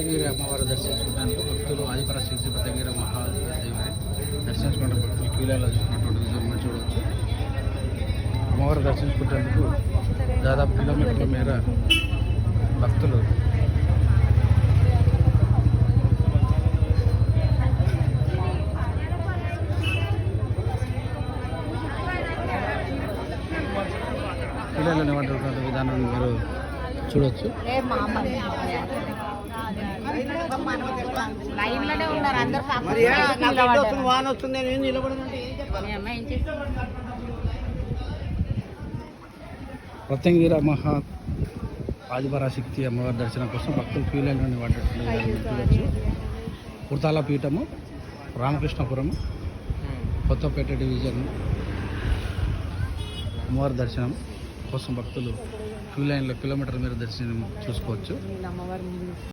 భక్తగిరి అమ్మవారు దర్శించుకోవడానికి భక్తులు ఆదిపరాశక్తి భక్తగిరి మహాదేవిని దర్శించుకుంటే భక్తులు క్యూలలో చూసినటువంటి విజయం చూడవచ్చు. అమ్మవారు దర్శించుకునేందుకు దాదాపు కిలోమీటర్ల మేర భక్తులు క్యూలలో నిలబడినటువంటి విధానాన్ని మీరు చూడవచ్చు లోనే ఉన్నారు. అందరు వాన వస్తుంది నేను చెప్పాలి? రత్నగిరి మహా ఆదిపరాశక్తి అమ్మవారి దర్శనం కోసం భక్తులు క్యూ లైన్లో నిలబడేటువంటి విధానం మీరు చూడవచ్చు కుర్తాల పీఠము రామకృష్ణపురం కొత్తపేట డివిజన్ అమ్మవారి దర్శనం కోసం భక్తులు క్యూ లైన్లో కిలోమీటర్ మీద దర్శనం చూసుకోవచ్చు. అమ్మవారి ముందు.